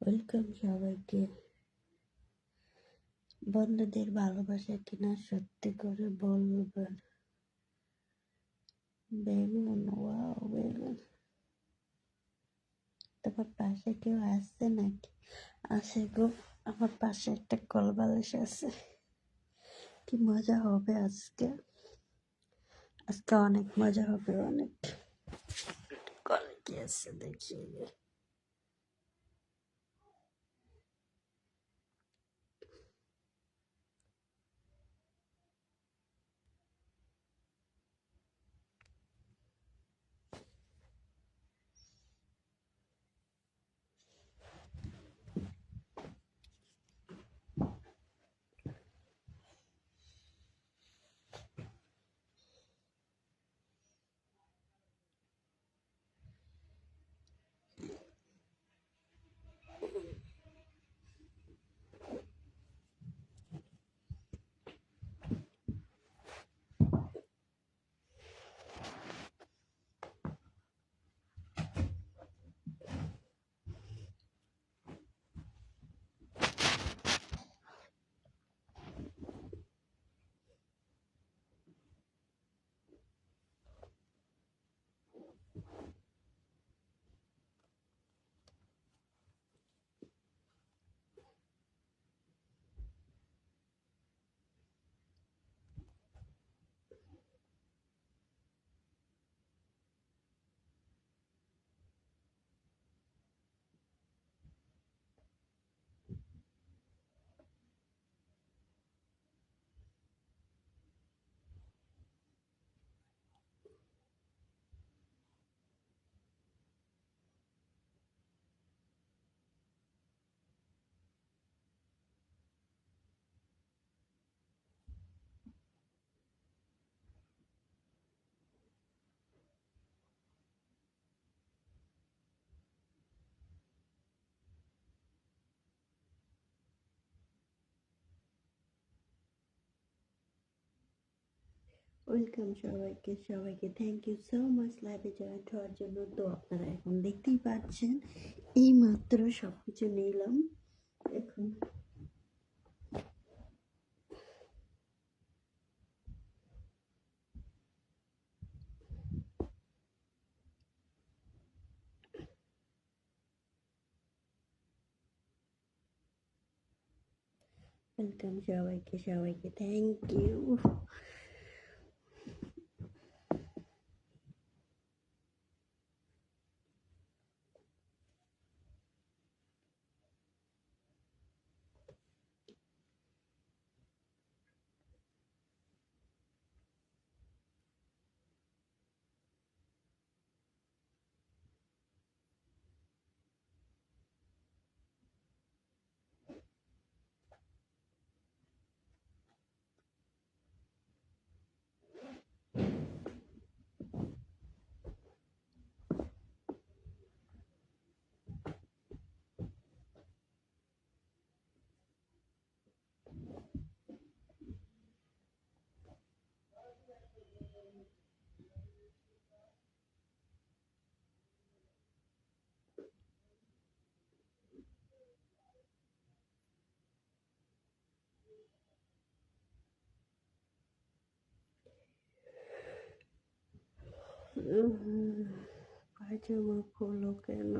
Welcome সবাইকে। বন্ধুদের ভালোবাসা কিনা সত্যি করে বলবেন বেগুন বেগুন। তোমার পাশে কেউ আসছে নাকি? আসে গো, আমার পাশে একটা কলবালিশ আছে। কি মজা হবে আজকে। আজকে অনেক মজা হবে, অনেক কল কি আছে দেখি। ওয়েলকাম সবাইকে সবাইকে থ্যাংক ইউ সো মাচ লাইভে জয়েন হওয়ার জন্য। তো আপনারা এখন দেখতেই পাচ্ছেন এই মাত্র সব কিছু নিলাম। এখন ওয়েলকাম সবাইকে সবাইকে থ্যাংক ইউ উম, পায়জামা খোলো কেন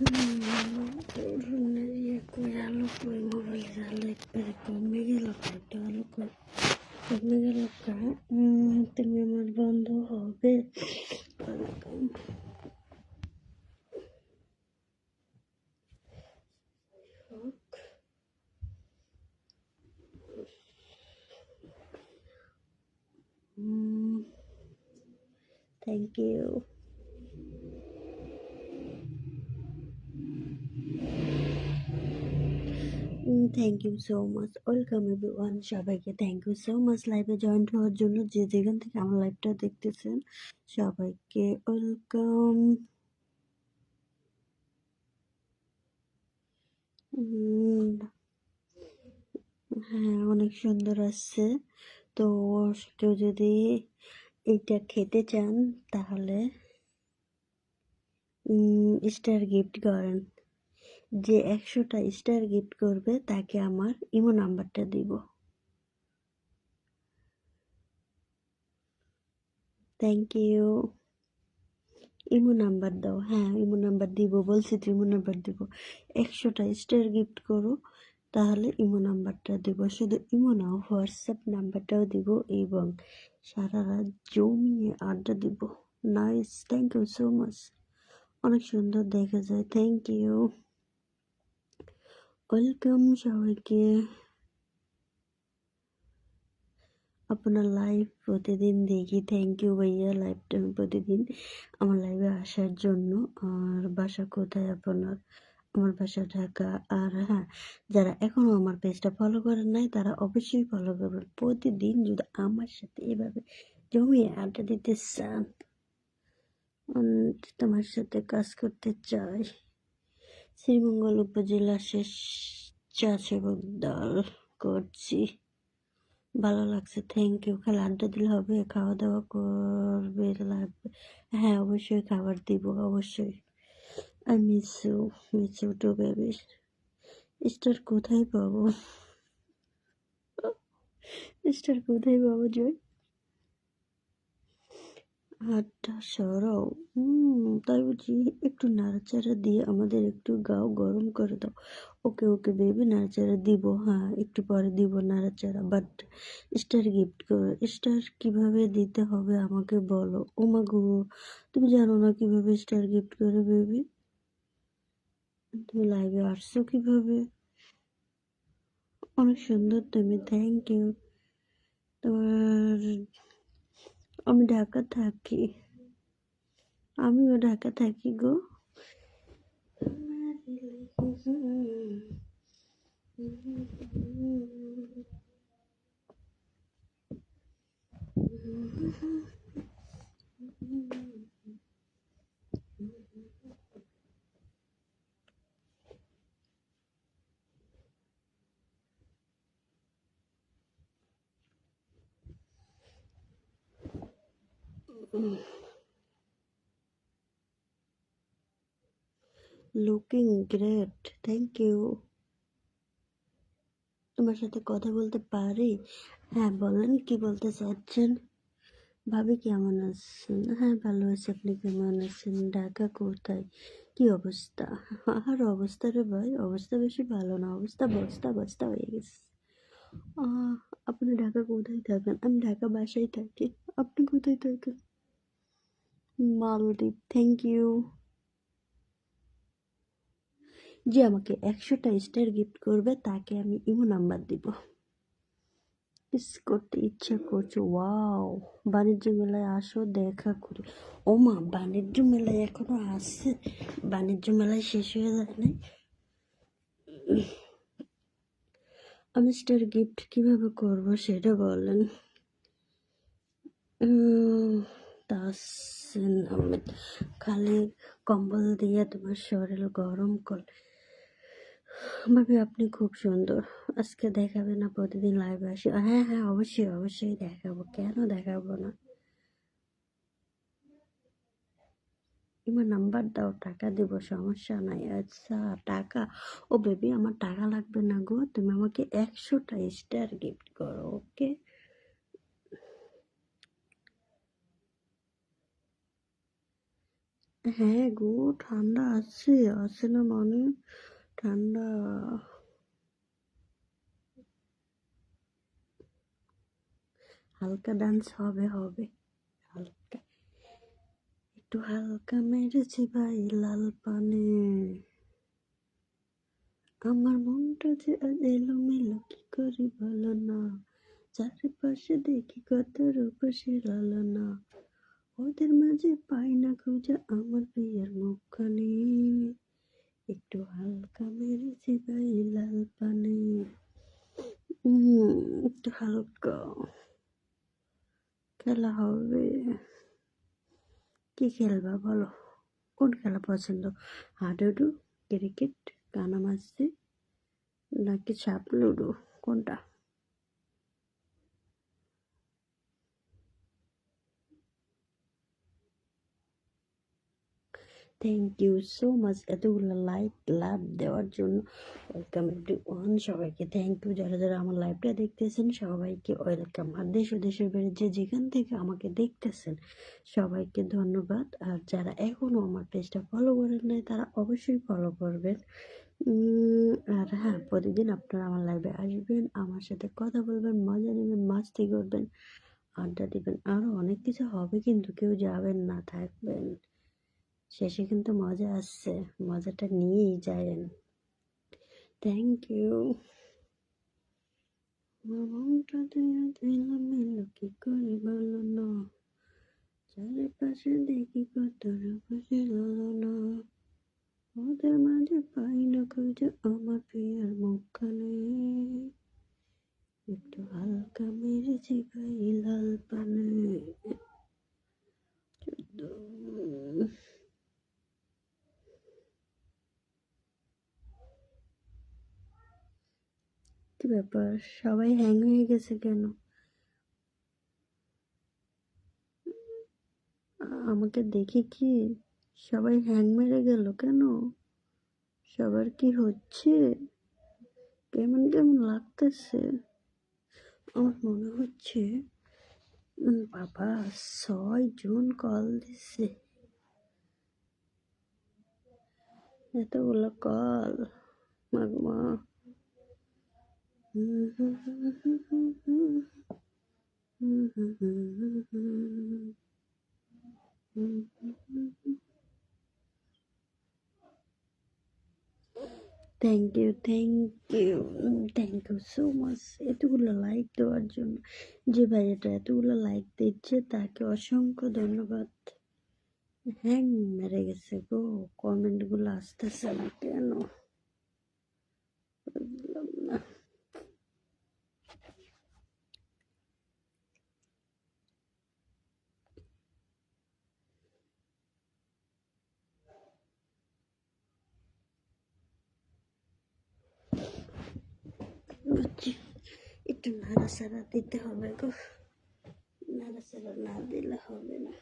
No, por nadie cuidarlo, pues no voy a darle, pero conmigo lo que lo con, lo mmm, tengo más. Thank you. Thank you so much welcome everyone সবাইকে থ্যাংক ইউ সো মাচ লাইভে join হওয়ার জন্য যে যেখান থেকে আমার লাইভটা দেখতেছেন, সবাইকে ওয়েলকাম হ্যাঁ অনেক সুন্দর আসছে তো কেউ যদি এইটা খেতে চান, তাহলে স্টার গিফট করেন। যে একশোটা স্টার গিফট করবে, তাকে আমার ইমো নাম্বারটা দিব। থ্যাংক ইউ ইমো নাম্বার দাও। হ্যাঁ ইমো নাম্বার দিব, বলছি তো ইমো নাম্বার দিব। একশোটা স্টার গিফট করো, তাহলে ইমো নাম্বারটা দিব। শুধু ইমো নাও, হোয়াটসঅ্যাপ নাম্বারটাও দিব এবং সারা রাত জমিয়ে আড্ডা দিব। Nice thank you so much অনেক সুন্দর দেখা যায়। থ্যাংক ইউ ওয়েলকাম সবাইকে আপনার লাইভ প্রতিদিন দেখি থ্যাংক ইউ ভাইয়া লাইভটা আমি প্রতিদিন আমার লাইভে আসার জন্য আর বাসা কোথায় আপনার আমার বাসা ঢাকা আর হ্যাঁ যারা এখনও আমার পেজটা ফলো করেন নাই তারা অবশ্যই ফলো করবেন প্রতিদিন যদি আমার সাথে এভাবে জমিয়ে আড্ডা দিতে চান তোমার সাথে কাজ করতে চাই শ্রীমঙ্গল উপজেলা শেষ চা সেবক দল করছি। ভালো লাগছে থ্যাংক ইউ খালি আড্ডা দিলে হবে খাওয়া দাওয়া করবে লাগবে। হ্যাঁ অবশ্যই খাবার দিব, অবশ্যই। আর miss miss to baby star কোথায় পাবো? স্টার কোথায় পাবো, জয়? হাতটা সরাও। তাই বুঝি একটু নাড়াচাড়া দিয়ে আমাদের একটু গাও গরম করে দাও। ওকে ওকে বেবি নাড়াচাড়া দিব হ্যাঁ একটু পরে দিব নাড়াচাড়া বাট স্টার গিফট করো স্টার কীভাবে দিতে হবে আমাকে বলো। ও মা গো, তুমি জানো না কীভাবে স্টার গিফট করে বেবি তুমি লাইভে আসছো কীভাবে? অনেক সুন্দর তুমি থ্যাংক ইউ তোমার আমি ঢাকা থাকি আমিও ঢাকা থাকি গো লুকিং গ্রেট থ্যাংক ইউ তোমার সাথে কথা বলতে পারি? হ্যাঁ বলেন, কি বলতে চাচ্ছেন? ভাবি কেমন আছেন? হ্যাঁ ভালো আছি, আপনি কেমন আছেন? ঢাকা কোথায়? কি অবস্থা? আর অবস্থা রে ভাই, অবস্থা বেশি ভালো না, অবস্থা বস্তা বস্তা হয়ে গেছে। আপনি ঢাকা কোথায় থাকেন? আমি ঢাকা বাসায় থাকি। আপনি কোথায় থাকেন? মালদ্বীপ থ্যাংক ইউ যে আমাকে একশোটা স্টার গিফট করবে, তাকে আমি ইমো নাম্বার দিব। মিস করতে ইচ্ছা করছে ওয়াও বাণিজ্য মেলায় আসো, দেখা করি। ও মা, বাণিজ্য মেলায় এখনও আসছে বাণিজ্য মেলায় শেষ হয়ে যায় নাই? আমি স্টার গিফট কীভাবে করব সেটা বলেন। খালি কম্বল দিয়ে তোমার শরীর গরম কর। ভাবি, আপনি খুব সুন্দর। আজকে দেখাবে না, প্রতিদিন লাইভে আসি। হ্যাঁ হ্যাঁ অবশ্যই অবশ্যই দেখাবো। কেন দেখাবো না? আমার নাম্বার দাও, টাকা দিব, সমস্যা নাই। আচ্ছা টাকা। ও বেবি আমার টাকা লাগবে না গো। তুমি আমাকে একশোটা স্টার গিফট করো ওকে হ্যাঁ গো, ঠান্ডা আছে আছে না মানে? ঠান্ডা। হালকা ডান্স হবে হবে। হালকা। একটু হালকা মেরেছি ভাই লাল পানে। আমার মনটা যে আজ এলোমেলো, কি করি বলো না? চারিপাশে দেখি কত রূপসী লালনা। ওদের মাঝে পাই না খুঁজে, আমার বিয়ের মুখখানি। একটু হালকা মেরেছি ভাই লাল পানে। একটু হালকা। খেলা হবে। কি খেলবা বলো? কোন খেলা পছন্দ? হাডুডু, ক্রিকেট কানামাছি নাকি সাপ লুডো? কোনটা? থ্যাংক ইউ সো মাচ এতগুলো লাইক লাভ দেওয়ার জন্য ওয়েলকাম এভরি ওয়ান সবাইকে থ্যাংক ইউ যারা যারা আমার লাইভটা দেখতেছেন, সবাইকে ওয়েলকাম আর দেশ ও দেশের বাইরে যে যেখান থেকে আমাকে দেখতেছেন, সবাইকে ধন্যবাদ। আর যারা এখনও আমার পেজটা ফলো করেন নাই, তারা অবশ্যই ফলো করবেন। আর হ্যাঁ প্রতিদিন আপনারা আমার লাইভে আসবেন, আমার সাথে কথা বলবেন, মজা নেবেন, মাস্তি করবেন, আড্ডা দিবেন। আরও অনেক কিছু হবে, কিন্তু কেউ যাবেন না, থাকবেন। শেষে কিন্তু মজা আসছে। মজাটা নিয়েই যায়েন থ্যাংক ইউ মনটা দিয়ে দিলাম এলো কি করে বলো না? চারিপাশে দেখি কত রূপসী না ওদের মাঝে পাই না খুঁজে আমার প্রিয়ার মুখখানে একটু হালকা মেরেছি ভাই লাল পানে। ব্যাপার? সবাই হ্যাং হয়ে গেছে কেন? আমাকে দেখে কি সবাই হ্যাং মেরে গেল কেন? সবার কি হচ্ছে? কেমন কেমন লাগতেছে? আমার মনে হচ্ছে বাবা, ছয় জন কল দিছে। এতগুলো call মাগমা thank you thank you thank you so much এতগুলো লাইক দেওয়ার জন্য যে ভাইয়াটা এতগুলো লাইক দিচ্ছে, তাকে অসংখ্য ধন্যবাদ। হ্যাং, মেরে গেছে গো। কমেন্টগুলো আসতেছে না কেন? বুঝলাম না বুঝছি একটু নাড়াচাড়া দিতে হবে গো নাড়াচাড়া না দিলে হবে না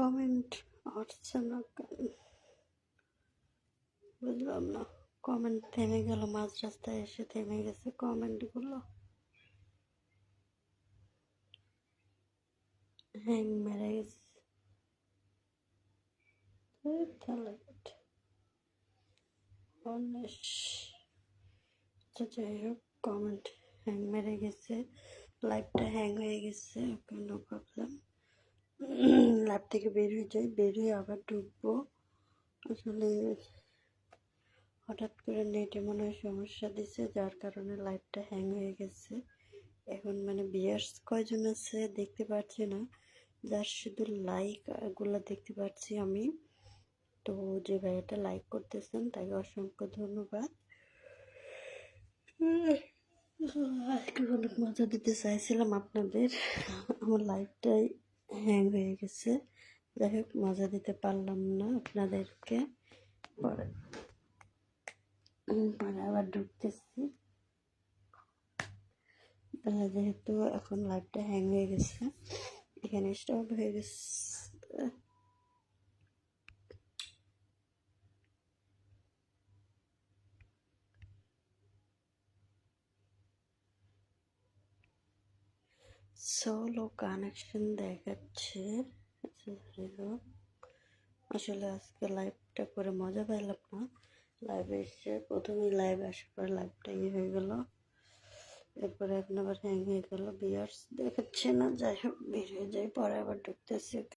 কমেন্ট আসছে না কেন? বুঝলাম না। কমেন্ট থেমে গেল, মাঝ রাস্তায় এসে থেমে গেছে কমেন্টগুলো হ্যাং মেরে গেছে। আচ্ছা যাই হোক কমেন্ট হ্যাং মেরে গেছে। লাইভটা হ্যাং হয়ে গেছে। ওকে নো প্রবলেম লাইভ থেকে বের হয়ে যাই বের হয়ে আবার ঢুকবো। আসলে হঠাৎ করে নেটে মনে হয় সমস্যা দিছে, যার কারণে লাইভটা হ্যাং হয়ে গেছে। এখন মানে বিয়ার্স কয়জন আছে দেখতে পাচ্ছি না, যার শুধু লাইকগুলো দেখতে পাচ্ছি আমি। তো যে ভাইয়াটা লাইক করতেছেন, তাকে অসংখ্য ধন্যবাদ। আজকে অনেক মজা দিতে চাইছিলাম আপনাদের। আমার লাইফটাই হ্যাং হয়ে গেছে। যাই হোক মজা দিতে পারলাম না আপনাদেরকে। পরে। পরে আবার ঢুকতেছি। যেহেতু এখন লাইফটা হ্যাং হয়ে গেছে এখানে স্টপ হয়ে গেছে। সোলো কানেকশন দেখাচ্ছে। আসলে আজকে লাইভটা করে মজা পাইলাম না। লাইভে এসে প্রথমে লাইভ আসার পর লাইভটা ইয়ে হয়ে গেল। এরপরে এক আবার হ্যাং হয়ে গেল। বিয়ার্স দেখাচ্ছে না। যাই হোক, বের হয়ে যাই। পরে আবার ঢুকতেছি।